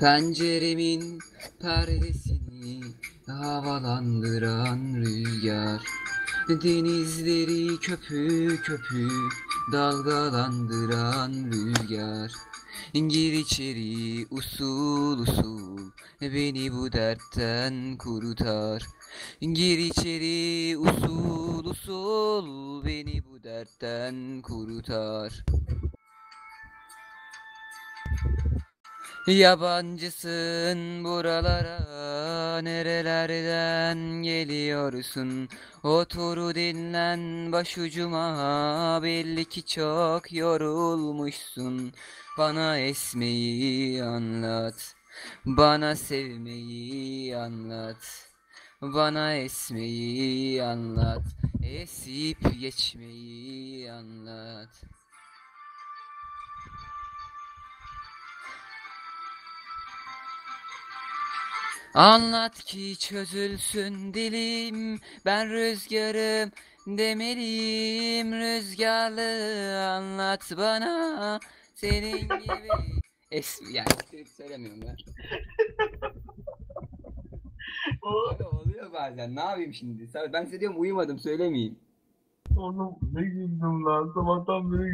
Penceremin perdesini havalandıran rüzgar Denizleri köpük köpük dalgalandıran rüzgar. Gir içeri usul usul beni bu dertten kurutar. Gir içeri usul usul beni bu dertten kurutar Yabancısın buralara nerelerden geliyorsun? Otur dinlen başucuma belli ki çok yorulmuşsun. Bana esmeyi anlat bana sevmeyi anlat Bana esmeyi anlat Esip geçmeyi anlat Anlat ki çözülsün dilim. Ben rüzgarım demeliyim. Rüzgarlı anlat bana. Senin gibi. Es yani söylemiyorum ben Abi oluyor bazen. Ne yapayım şimdi? Ben size diyorum uyumadım söylemeyeyim. Oğlum ne güldüm lan? Sabahtan beri